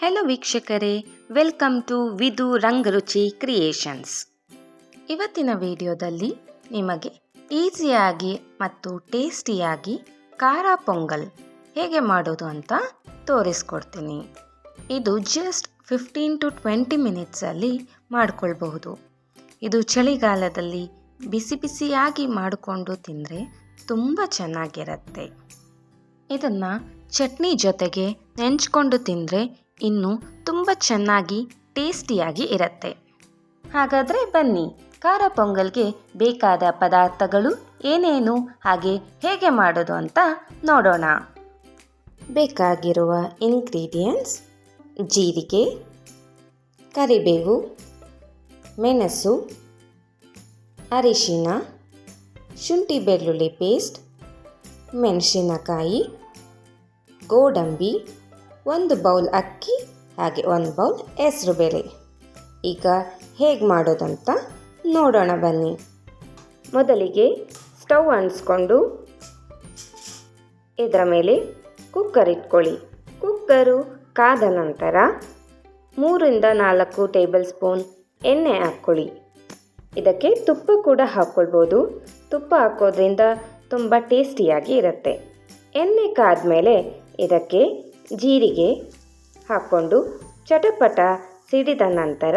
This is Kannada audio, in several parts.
ಹೆಲೋ ವೀಕ್ಷಕರೇ. ವೆಲ್ಕಮ್ ಟು ವಿದು ರಂಗರುಚಿ ಕ್ರಿಯೇಷನ್ಸ್ ಇವತ್ತಿನ ವಿಡಿಯೋದಲ್ಲಿ ನಿಮಗೆ ಈಸಿಯಾಗಿ ಮತ್ತು ಟೇಸ್ಟಿಯಾಗಿ ಖಾರ ಪೊಂಗಲ್ ಹೇಗೆ ಮಾಡೋದು ಅಂತ ತೋರಿಸ್ಕೊಡ್ತೀನಿ. ಇದು ಜಸ್ಟ್ ಫಿಫ್ಟೀನ್ ಟು ಟ್ವೆಂಟಿ ಮಿನಿಟ್ಸಲ್ಲಿ ಮಾಡಿಕೊಳ್ಬಹುದು. ಇದು ಚಳಿಗಾಲದಲ್ಲಿ ಬಿಸಿ ಬಿಸಿಯಾಗಿ ಮಾಡಿಕೊಂಡು ತಿಂದರೆ ತುಂಬ ಚೆನ್ನಾಗಿರುತ್ತೆ. ಇದನ್ನು ಚಟ್ನಿ ಜೊತೆಗೆ ನೆಂಚ್ಕೊಂಡು ತಿಂದರೆ ಇನ್ನೂ ತುಂಬ ಚೆನ್ನಾಗಿ ಟೇಸ್ಟಿಯಾಗಿ ಇರುತ್ತೆ. ಹಾಗಾದರೆ ಬನ್ನಿ, ಖಾರ ಪೊಂಗಲ್ಗೆ ಬೇಕಾದ ಪದಾರ್ಥಗಳು ಏನೇನು, ಹಾಗೆ ಹೇಗೆ ಮಾಡೋದು ಅಂತ ನೋಡೋಣ. ಬೇಕಾಗಿರುವ ಇಂಗ್ರೀಡಿಯೆಂಟ್ಸ್ ಜೀರಿಗೆ, ಕರಿಬೇವು, ಮೆಣಸು, ಅರಿಶಿನ, ಶುಂಠಿ ಬೆಳ್ಳುಳ್ಳಿ ಪೇಸ್ಟ್ ಮೆಣಸಿನಕಾಯಿ, ಗೋಡಂಬಿ ಒಂದು ಬೌಲ್ ಅಕ್ಕಿ, ಹಾಗೆ ಒಂದು ಬೌಲ್ ಹೆಸರು ಬೇಳೆ. ಈಗ ಹೇಗೆ ಮಾಡೋದಂತ ನೋಡೋಣ ಬನ್ನಿ. ಮೊದಲಿಗೆ ಸ್ಟವ್ ಅಂಟಿಸ್ಕೊಂಡು ಇದರ ಮೇಲೆ ಕುಕ್ಕರ್ ಇಟ್ಕೊಳ್ಳಿ. ಕುಕ್ಕರು ಕಾದ ನಂತರ ಮೂರಿಂದ ನಾಲ್ಕು ಟೇಬಲ್ ಸ್ಪೂನ್ ಎಣ್ಣೆ ಹಾಕ್ಕೊಳ್ಳಿ. ಇದಕ್ಕೆ ತುಪ್ಪ ಕೂಡ ಹಾಕ್ಕೊಳ್ಬೋದು. ತುಪ್ಪ ಹಾಕೋದ್ರಿಂದ ತುಂಬ ಟೇಸ್ಟಿಯಾಗಿ ಇರುತ್ತೆ. ಎಣ್ಣೆ ಕಾದ ಮೇಲೆ ಇದಕ್ಕೆ ಜೀರಿಗೆ ಹಾಕ್ಕೊಂಡು ಚಟಪಟ ಸಿಡಿದ ನಂತರ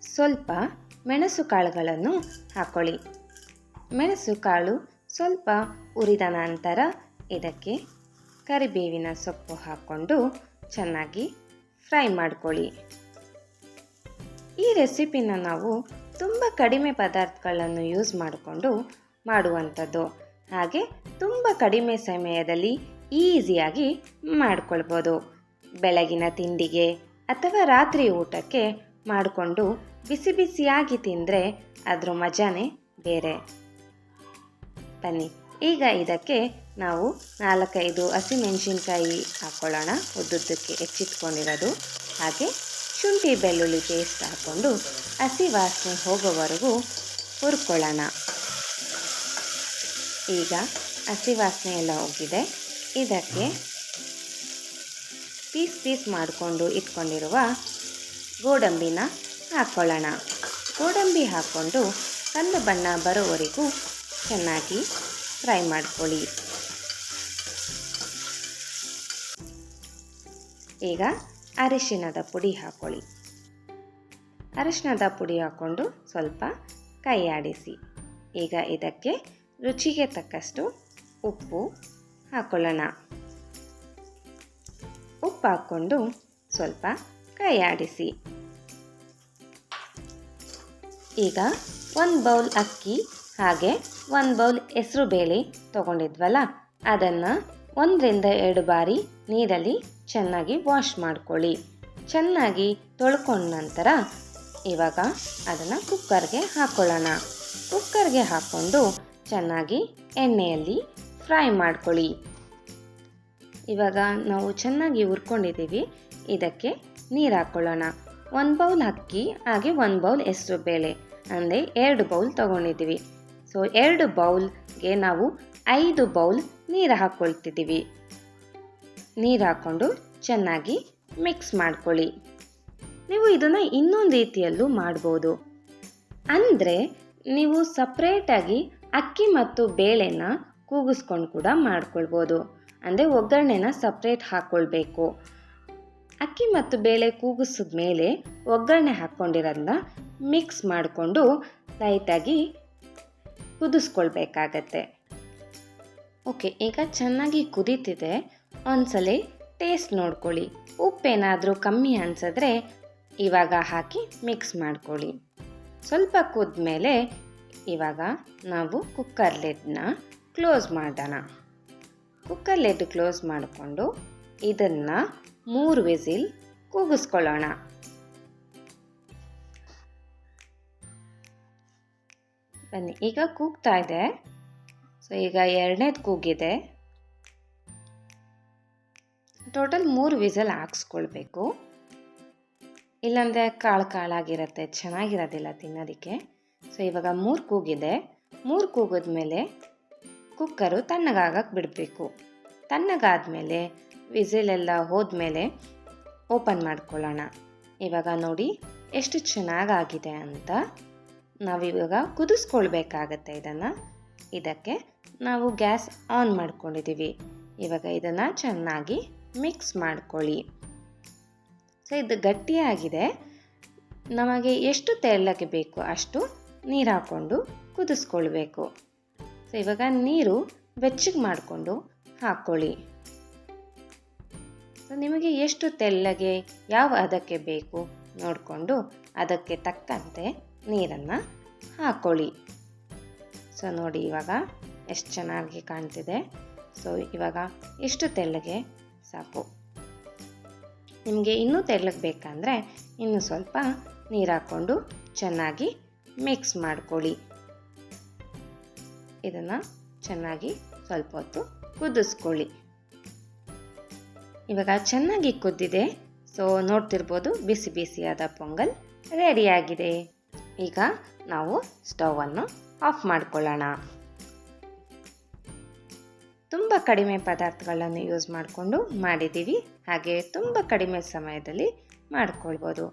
ಸ್ವಲ್ಪ ಮೆಣಸು ಕಾಳುಗಳನ್ನು ಹಾಕ್ಕೊಳ್ಳಿ ಮೆಣಸು ಕಾಳು ಸ್ವಲ್ಪ ಉರಿದ ನಂತರ ಇದಕ್ಕೆ ಕರಿಬೇವಿನ ಸೊಪ್ಪು ಹಾಕ್ಕೊಂಡು ಚೆನ್ನಾಗಿ ಫ್ರೈ ಮಾಡ್ಕೊಳ್ಳಿ. ಈ ರೆಸಿಪಿನ ನಾವು ತುಂಬ ಕಡಿಮೆ ಪದಾರ್ಥಗಳನ್ನು ಯೂಸ್ ಮಾಡಿಕೊಂಡು ಮಾಡುವಂಥದ್ದು. ಹಾಗೆ ತುಂಬ ಕಡಿಮೆ ಸಮಯದಲ್ಲಿ ಈಸಿಯಾಗಿ ಮಾಡ್ಕೊಳ್ಬೋದು. ಬೆಳಗಿನ ತಿಂಡಿಗೆ ಅಥವಾ ರಾತ್ರಿ ಊಟಕ್ಕೆ ಮಾಡಿಕೊಂಡು ಬಿಸಿ ಬಿಸಿಯಾಗಿ ತಿಂದರೆ ಅದರ ಮಜಾನೇ ಬೇರೆ. ಬನ್ನಿ, ಈಗ ಇದಕ್ಕೆ ನಾವು ನಾಲ್ಕೈದು ಹಸಿಮೆಣಸಿನ್ಕಾಯಿ ಹಾಕ್ಕೊಳ್ಳೋಣ ಉದ್ದುದ್ದಕ್ಕೆ ಹೆಚ್ಚಿಟ್ಕೊಂಡಿರೋದು. ಹಾಗೆ ಶುಂಠಿ ಬೆಳ್ಳುಳ್ಳಿ ಪೇಸ್ಟ್ ಹಾಕ್ಕೊಂಡು ಹಸಿ ವಾಸನೆ ಹೋಗೋವರೆಗೂ ಹುರ್ಕೊಳ್ಳೋಣ. ಈಗ ಹಸಿ ವಾಸನೆ ಎಲ್ಲ ಹೋಗಿದೆ. ಇದಕ್ಕೆ ಪೀಸ್ ಪೀಸ್ ಮಾಡಿಕೊಂಡು ಇಟ್ಕೊಂಡಿರುವ ಗೋಡಂಬಿನ ಹಾಕ್ಕೊಳ್ಳೋಣ ಗೋಡಂಬಿ ಹಾಕ್ಕೊಂಡು ಕಂದು ಬಣ್ಣ ಬರೋವರೆಗೂ ಚೆನ್ನಾಗಿ ಫ್ರೈ ಮಾಡ್ಕೊಳ್ಳಿ. ಈಗ ಅರಿಶಿಣದ ಪುಡಿ ಹಾಕ್ಕೊಳ್ಳಿ ಅರಿಶಿಣದ ಪುಡಿ ಹಾಕ್ಕೊಂಡು ಸ್ವಲ್ಪ ಕೈಯಾಡಿಸಿ. ಈಗ ಇದಕ್ಕೆ ರುಚಿಗೆ ತಕ್ಕಷ್ಟು ಉಪ್ಪು ಹಾಕ್ಕೊಳ್ಳೋಣ ಉಪ್ಪು ಹಾಕ್ಕೊಂಡು ಸ್ವಲ್ಪ ಕೈ ಆಡಿಸಿ ಈಗ ಒಂದು ಬೌಲ್ ಅಕ್ಕಿ, ಹಾಗೆ ಒಂದು ಬೌಲ್ ಹೆಸರು ಬೇಳೆ ತೊಗೊಂಡಿದ್ವಲ್ಲ, ಅದನ್ನು ಒಂದರಿಂದ ಎರಡು ಬಾರಿ ನೀರಲ್ಲಿ ಚೆನ್ನಾಗಿ ವಾಶ್ ಮಾಡ್ಕೊಳ್ಳಿ. ಚೆನ್ನಾಗಿ ತೊಳ್ಕೊಂಡ ನಂತರ ಇವಾಗ ಅದನ್ನು ಕುಕ್ಕರ್ಗೆ ಹಾಕ್ಕೊಳ್ಳೋಣ ಕುಕ್ಕರ್ಗೆ ಹಾಕ್ಕೊಂಡು ಚೆನ್ನಾಗಿ ಎಣ್ಣೆಯಲ್ಲಿ ಫ್ರೈ ಮಾಡ್ಕೊಳ್ಳಿ. ಇವಾಗ ನಾವು ಚೆನ್ನಾಗಿ ಹುರ್ಕೊಂಡಿದ್ದೀವಿ. ಇದಕ್ಕೆ ನೀರು ಹಾಕ್ಕೊಳ್ಳೋಣ ಒಂದು ಬೌಲ್ ಅಕ್ಕಿ, ಹಾಗೆ ಒಂದು ಬೌಲ್ ಹೆಸರು ಬೇಳೆ ಅಂದರೆ ಎರಡು ಬೌಲ್ ತೊಗೊಂಡಿದ್ದೀವಿ. ಸೊ, ಎರಡು ಬೌಲ್ಗೆ ನಾವು ಐದು ಬೌಲ್ ನೀರು ಹಾಕ್ಕೊಳ್ತಿದ್ದೀವಿ ನೀರು ಹಾಕ್ಕೊಂಡು ಚೆನ್ನಾಗಿ ಮಿಕ್ಸ್ ಮಾಡ್ಕೊಳ್ಳಿ. ನೀವು ಇದನ್ನು ಇನ್ನೊಂದು ರೀತಿಯಲ್ಲೂ ಮಾಡ್ಬೋದು. ಅಂದರೆ ನೀವು ಸಪ್ರೇಟಾಗಿ ಅಕ್ಕಿ ಮತ್ತು ಬೇಳೆನ ಕೂಗಿಸ್ಕೊಂಡು ಕೂಡ ಮಾಡ್ಕೊಳ್ಬೋದು. ಅಂದರೆ ಒಗ್ಗರಣೆನ ಸಪ್ರೇಟ್ ಹಾಕ್ಕೊಳ್ಬೇಕು ಅಕ್ಕಿ ಮತ್ತು ಬೇಳೆ ಕೂಗಿಸಿದ ಮೇಲೆ ಒಗ್ಗರಣೆ ಹಾಕ್ಕೊಂಡಿರೋದನ್ನ ಮಿಕ್ಸ್ ಮಾಡಿಕೊಂಡು ಲೈಟಾಗಿ ಕುದಿಸ್ಕೊಳ್ಬೇಕಾಗತ್ತೆ. ಓಕೆ, ಈಗ ಚೆನ್ನಾಗಿ ಕುದೀತಿದೆ. ಒಂದ್ಸಲ ಟೇಸ್ಟ್ ನೋಡ್ಕೊಳ್ಳಿ. ಉಪ್ಪೇನಾದರೂ ಕಮ್ಮಿ ಅನಿಸಿದ್ರೆ ಇವಾಗ ಹಾಕಿ ಮಿಕ್ಸ್ ಮಾಡ್ಕೊಳ್ಳಿ. ಸ್ವಲ್ಪ ಕುದ್ಮೇಲೆ ಇವಾಗ ನಾವು ಕುಕ್ಕರ್ ಕ್ಲೋಸ್ ಮಾಡೋಣ. ಕುಕ್ಕರ್ ಲೆಡ್ ಕ್ಲೋಸ್ ಮಾಡಿಕೊಂಡು ಇದನ್ನು ಮೂರು ವಿಸಿಲ್ ಕೂಗಿಸ್ಕೊಳ್ಳೋಣ. ಬನ್ನಿ, ಈಗ ಕೂಗ್ತಾ ಇದೆ. ಸೊ ಈಗ ಎರಡನೇದು ಕೂಗಿದೆ. ಟೋಟಲ್ ಮೂರು ವಿಸಲ್ ಹಾಕ್ಸ್ಕೊಳ್ಬೇಕು. ಇಲ್ಲಾಂದರೆ ಕಾಳು ಕಾಳಾಗಿರುತ್ತೆ, ಚೆನ್ನಾಗಿರೋದಿಲ್ಲ ತಿನ್ನೋದಕ್ಕೆ. ಸೊ ಇವಾಗ ಮೂರು ಕೂಗಿದೆ. ಮೂರು ಕೂಗಿದ್ಮೇಲೆ ಕುಕ್ಕರು ತಣ್ಣಗಾಗಕ್ಕೆ ಬಿಡಬೇಕು. ತಣ್ಣಗಾದಮೇಲೆ ವಿಸಿಲೆಲ್ಲ ಹೋದ್ಮೇಲೆ ಓಪನ್ ಮಾಡ್ಕೊಳ್ಳೋಣ. ಇವಾಗ ನೋಡಿ ಎಷ್ಟು ಚೆನ್ನಾಗಾಗಿದೆ ಅಂತ. ನಾವಿವಾಗ ಕುದಿಸ್ಕೊಳ್ಬೇಕಾಗತ್ತೆ ಇದನ್ನು. ಇದಕ್ಕೆ ನಾವು ಗ್ಯಾಸ್ ಆನ್ ಮಾಡ್ಕೊಂಡಿದ್ದೀವಿ. ಇವಾಗ ಇದನ್ನು ಚೆನ್ನಾಗಿ ಮಿಕ್ಸ್ ಮಾಡ್ಕೊಳ್ಳಿ. ಸೊ, ಇದು ಗಟ್ಟಿಯಾಗಿದೆ. ನಮಗೆ ಎಷ್ಟು ತೆಳ್ಳಗೆ ಬೇಕು ಅಷ್ಟು ನೀರು ಹಾಕ್ಕೊಂಡು ಕುದಿಸ್ಕೊಳ್ಬೇಕು. ಸೊ ಇವಾಗ ನೀರು ಬೆಚ್ಚಗೆ ಮಾಡಿಕೊಂಡು ಹಾಕ್ಕೊಳ್ಳಿ ಸೊ ನಿಮಗೆ ಎಷ್ಟು ತೆಳ್ಳಗೆ ಯಾವ ಅದಕ್ಕೆ ಬೇಕು ನೋಡಿಕೊಂಡು ಅದಕ್ಕೆ ತಕ್ಕಂತೆ ನೀರನ್ನು ಹಾಕ್ಕೊಳ್ಳಿ ಸೊ ನೋಡಿ ಇವಾಗ ಎಷ್ಟು ಚೆನ್ನಾಗಿ ಕಾಣ್ತಿದೆ. ಸೊ ಇವಾಗ ಎಷ್ಟು ತೆಳ್ಳಗೆ ಸಾಕು. ನಿಮಗೆ ಇನ್ನೂ ತೆಳ್ಳಗೆ ಬೇಕಂದರೆ ಇನ್ನೂ ಸ್ವಲ್ಪ ನೀರು ಹಾಕ್ಕೊಂಡು ಚೆನ್ನಾಗಿ ಮಿಕ್ಸ್ ಮಾಡ್ಕೊಳ್ಳಿ. ಇದನ್ನು ಚೆನ್ನಾಗಿ ಸ್ವಲ್ಪ ಹೊತ್ತು ಕುದಿಸ್ಕೊಳ್ಳಿ. ಇವಾಗ ಚೆನ್ನಾಗಿ ಕುದ್ದಿದೆ. ಸೊ ನೋಡ್ತಿರ್ಬೋದು ಬಿಸಿ ಬಿಸಿಯಾದ ಪೊಂಗಲ್ ರೆಡಿಯಾಗಿದೆ ಈಗ ನಾವು ಸ್ಟವನ್ನು ಆಫ್ ಮಾಡ್ಕೊಳ್ಳೋಣ. ತುಂಬ ಕಡಿಮೆ ಪದಾರ್ಥಗಳನ್ನು ಯೂಸ್ ಮಾಡಿಕೊಂಡು ಮಾಡಿದ್ದೀವಿ. ಹಾಗೆ ತುಂಬ ಕಡಿಮೆ ಸಮಯದಲ್ಲಿ ಮಾಡ್ಕೊಳ್ಬೋದು.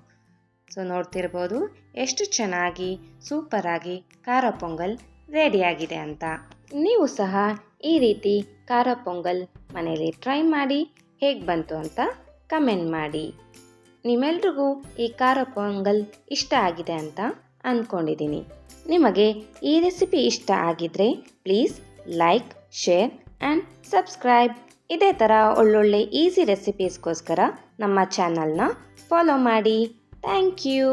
ಸೊ ನೋಡ್ತಿರ್ಬೋದು ಎಷ್ಟು ಚೆನ್ನಾಗಿ ಸೂಪರಾಗಿ ಖಾರ ಪೊಂಗಲ್ ರೆಡಿಯಾಗಿದೆ ಅಂತ. ನೀವು ಸಹ ಈ ರೀತಿ ಖಾರ ಪೊಂಗಲ್ ಮನೆಯಲ್ಲಿ ಟ್ರೈ ಮಾಡಿ ಹೇಗೆ ಬಂತು ಅಂತ ಕಮೆಂಟ್ ಮಾಡಿ. ನಿಮ್ಮೆಲ್ರಿಗೂ ಈ ಖಾರ ಪೊಂಗಲ್ ಇಷ್ಟ ಆಗಿದೆ ಅಂತ ಅಂದ್ಕೊಂಡಿದ್ದೀನಿ ನಿಮಗೆ ಈ ರೆಸಿಪಿ ಇಷ್ಟ ಆಗಿದ್ರೆ please like share and subscribe ಇದೇ ಥರ ಒಳ್ಳೊಳ್ಳೆ ಈಸಿ ರೆಸಿಪೀಸ್ಗೋಸ್ಕರ ನಮ್ಮ ಚಾನಲ್ನ ಫಾಲೋ ಮಾಡಿ. Thank you